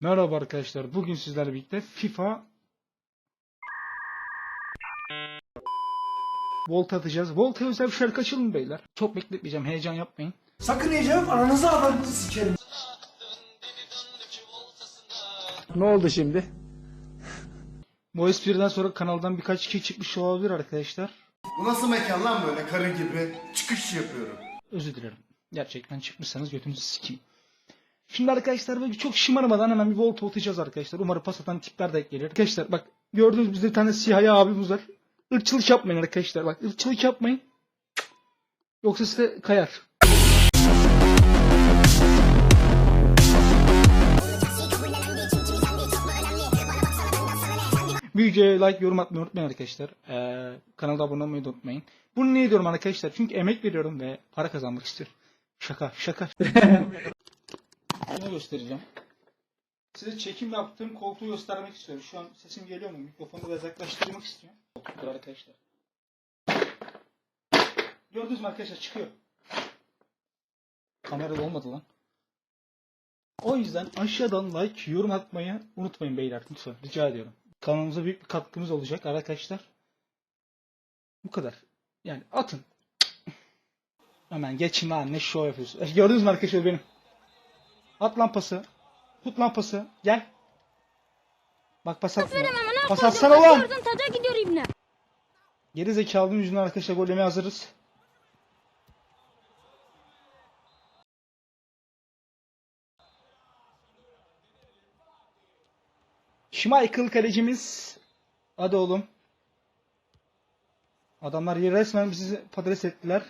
Merhaba arkadaşlar. Bugün sizlerle birlikte FIFA Volt atacağız. Volt'a özel bir şarkı açalım beyler. Çok bekletmeyeceğim. Heyecan yapmayın. Sakın heyecanım ananızı avradınızı sikerim. Ne oldu şimdi? Bu espriden sonra kanaldan birkaç kişi çıkmış olabilir arkadaşlar. Bu nasıl mekan lan böyle karı gibi çıkış yapıyorum. Özür dilerim. Gerçekten çıkmışsanız götünüzü sikeyim. Şimdi arkadaşlar böyle çok şımarmadan hemen bir volt atacağız arkadaşlar. Umarım pas atan tipler de gelir. Arkadaşlar bak gördüğünüz bizde bir tane siyah abimiz var. Irkçılık yapmayın arkadaşlar bak ırkçılık yapmayın. Yoksa size kayar. Videoya like, yorum atmayı unutmayın arkadaşlar. Ee, kanala abone olmayı da unutmayın. Bunu niye diyorum arkadaşlar? Çünkü emek veriyorum ve para kazanmak istiyorum. Şaka, şaka. Bunu göstereceğim. Size çekim yaptığım koltuğu göstermek istiyorum. Şu an sesim geliyor mu? Mikrofonu biraz yaklaştırmak istiyorum. Koltuklar arkadaşlar. Gördünüz mü arkadaşlar? Çıkıyor. Kamerada olmadı lan. O yüzden aşağıdan like, yorum atmayı unutmayın beyler lütfen. Rica ediyorum. Kanalımıza büyük bir katkımız olacak arkadaşlar. Bu kadar. Yani atın. Hemen geçin lan ne show yapıyorsun. Gördünüz mü arkadaşlar benim? At lan pası. Tut lan pası. Gel. Bak pas atma. Pas atsana lan. Taca gidiyor ibne. Geri zekalının yüzünden arkadaşlar gol yemeye hazırız. Schmeichel kalecimiz. Hadi oğlum. Adamlar resmen bizi patates ettiler.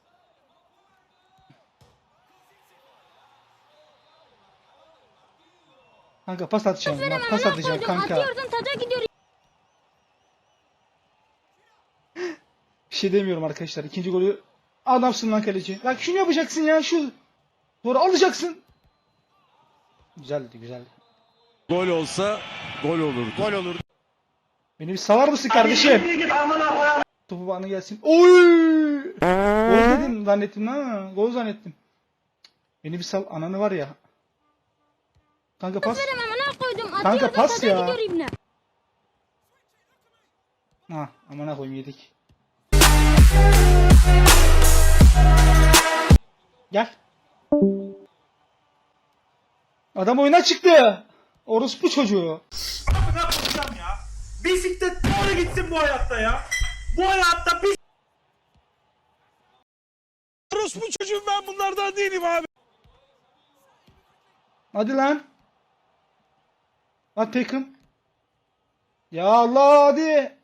Kanka pas atacağım. lan, Pas atacağım kanka. Atıyorsun taca gidiyor. Bir şey demiyorum arkadaşlar. İkinci golü adamsın lan kaleci. Bak şunu yapacaksın ya şu. Doğru alacaksın. Güzeldi güzeldi. Gol olsa gol olurdu. Gol olur. Beni bir savar mısın kardeşim? Topu bana gelsin. Oy! Gol dedim zannettim ha. Gol zannettim. Beni bir sal ananı var ya. Kanka pas. Amına koydum. Kanka Atıyorsun pas ya. gidiyor ibne. Ha amına koyayım yedik. Gel. Adam oyuna çıktı. Orospu çocuğu. Ne yapacağım ya? Bisiklet doğru gitsin bu hayatta ya. Bu hayatta bir Orospu çocuğum ben bunlardan değilim abi. Hadi lan. Hadi Beckham. Ya Allah hadi.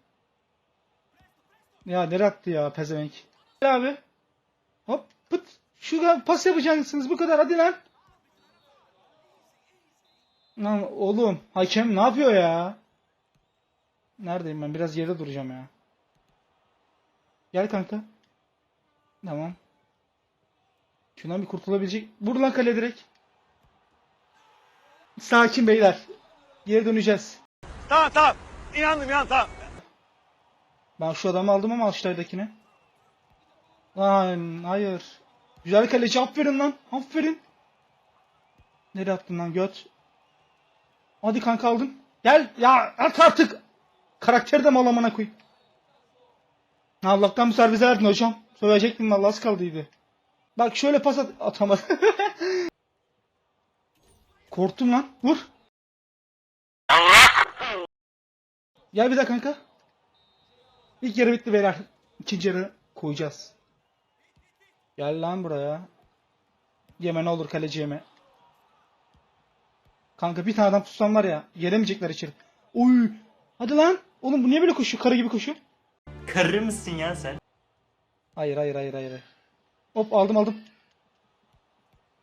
Ya nereye attı ya pezevenk. Gel abi. Hop pıt. Şuradan pas yapacaksınız bu kadar hadi lan. Lan oğlum hakem ne yapıyor ya? Neredeyim ben? Biraz yerde duracağım ya. Gel kanka. Tamam. Şundan bir kurtulabilecek. Vur lan kale direkt. Sakin beyler. Geri döneceğiz. Tamam tamam. İnandım ya tamam. Ben şu adamı aldım ama Alştay'dakini. Lan hayır. Güzel kaleci aferin lan. Aferin. Nereye attın lan göt? Hadi kanka aldın. Gel ya at artık. Karakteri de mal amına koy. Allah'tan bu servise verdin hocam. Söyleyecektim vallahi az kaldıydı. Bak şöyle pas at atamadı. Korktum lan. Vur. Gel bir daha kanka. İlk yarı bitti beyler. İkinci yarı koyacağız. Gel lan buraya. Yeme ne olur kaleci yeme. Kanka bir tane adam tutsam var ya. Gelemeyecekler içeri. Oy. Hadi lan. Oğlum bu niye böyle koşuyor? Karı gibi koşuyor. karı mısın ya sen? Hayır hayır hayır hayır. Hop aldım aldım.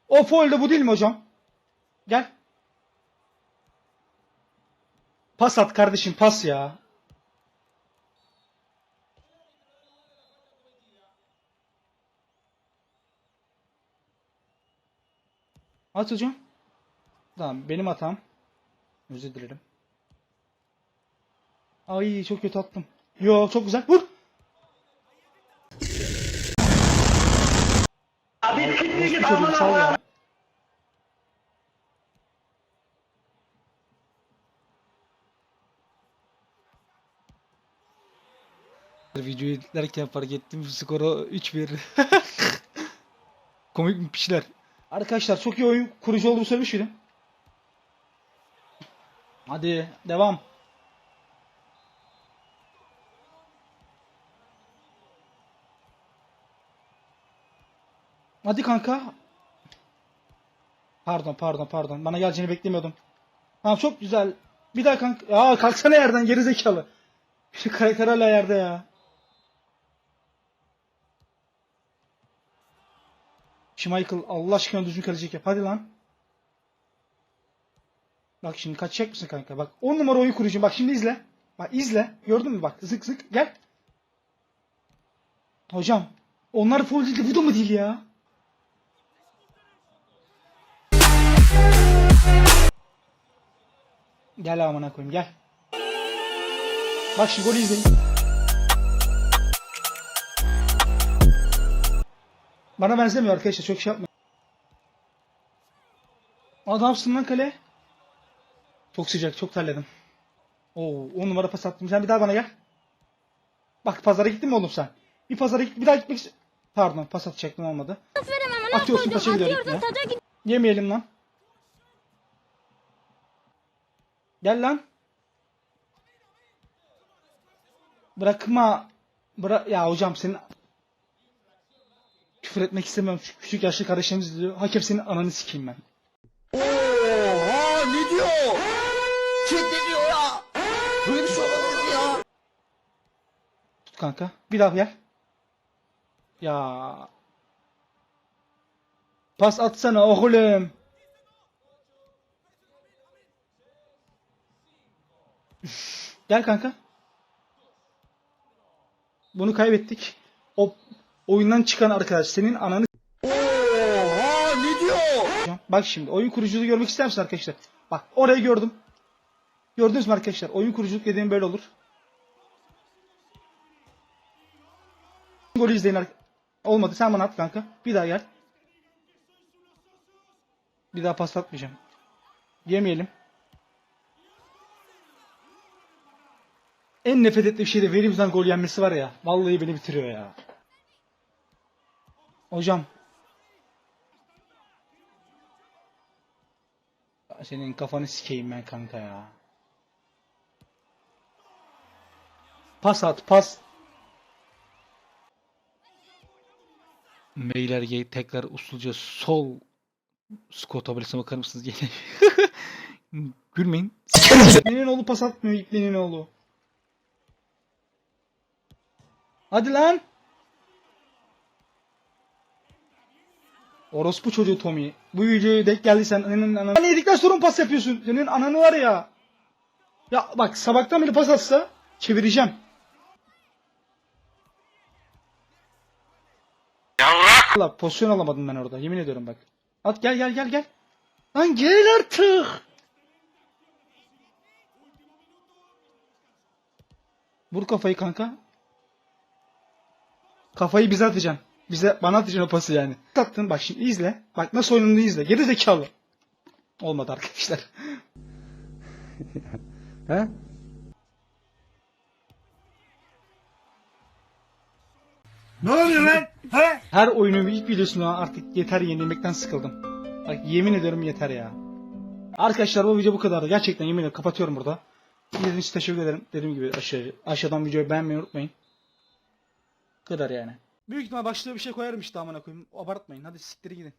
O foul de bu değil mi hocam? Gel. Pas at kardeşim pas ya. At hocam. Tamam benim hatam. Özür dilerim. Ay çok kötü attım. Yo çok güzel. Vur. Abi çocuğum sal ya. Videoyu editlerken fark ettim skoru 3-1. Komik bir piçler. Arkadaşlar çok iyi oyun kurucu olduğumu söylemiş miydim? Hadi devam. Hadi kanka. Pardon pardon pardon. Bana geleceğini beklemiyordum. Tamam çok güzel. Bir daha kanka. Aa kalksana yerden geri zekalı. Şu karakter hala yerde ya. Schmeichel Allah aşkına düzgün kalecilik yap. Hadi lan. Bak şimdi kaçacak mısın kanka? Bak 10 numara oyun kurucu. Bak şimdi izle. Bak izle. Gördün mü bak zık zık gel. Hocam onlar foul değil de bu da mı değil ya? Gel amına koyayım gel. Bak şimdi golü izleyin. Bana benzemiyor arkadaşlar çok şey yapmayın. Adamsın lan kale. Çok sıcak çok terledim. Oo 10 numara pas attım. Sen bir daha bana gel. Bak pazara gittin mi oğlum sen? Bir pazara git bir daha gitmek ist- Pardon pas atacaktım olmadı. Atıyorsun gidiyorum ya. taca gidiyorum. Yemeyelim lan. Gel lan. Bırakma. Bıra ya hocam senin küfür etmek istemiyorum. Şu küçük yaşlı kardeşlerimiz diyor. Hakem senin ananı sikeyim ben. Oha ne diyor? Ne diyor ya? Böyle bir şey olabilir ya? Tut kanka. Bir daha gel. Ya. Pas atsana oğlum. Gel kanka. Bunu kaybettik. O oyundan çıkan arkadaş senin ananı Oha ne diyor? Bak şimdi oyun kuruculuğu görmek ister misin arkadaşlar? Bak orayı gördüm. Gördünüz mü arkadaşlar? Oyun kuruculuk dediğim böyle olur. Golü izleyin Olmadı sen bana at kanka. Bir daha gel. Bir daha pas atmayacağım. Yemeyelim. En nefret ettiğim şey de Williams'dan gol yenmesi var ya. Vallahi beni bitiriyor ya. Hocam. Senin kafanı sikeyim ben kanka ya. Pas at pas. Meyler tekrar usulca sol skor tabelasına bakar mısınız? Gülmeyin. İplenin oğlu pas atmıyor İplenin oğlu. Hadi lan. Orospu çocuğu Tommy. Bu videoya denk geldiysen ananın ananı... Sen yedikten sonra mı pas yapıyorsun? Senin ananı var ya. Ya bak sabahtan beri pas atsa çevireceğim. Allah pozisyon alamadım ben orada. Yemin ediyorum bak. At gel gel gel gel. Lan gel artık. Vur kafayı kanka. Kafayı bize atacaksın. Bize bana atacaksın o pası yani. Attın bak şimdi izle. Bak nasıl oynandığını izle. Geri zekalı. Olmadı arkadaşlar. He? Ne oluyor lan? He? Her oyunun ilk videosuna artık yeter yenilmekten sıkıldım. Bak yemin ediyorum yeter ya. Arkadaşlar bu video bu kadardı. Gerçekten yemin ediyorum kapatıyorum burada. İzlediğiniz için teşekkür ederim. Dediğim gibi aşağı, aşağıdan videoyu beğenmeyi unutmayın. Bu kadar yani. Büyük ihtimal başlığa bir şey koyarım işte amına koyayım. Abartmayın. Hadi siktir gidin.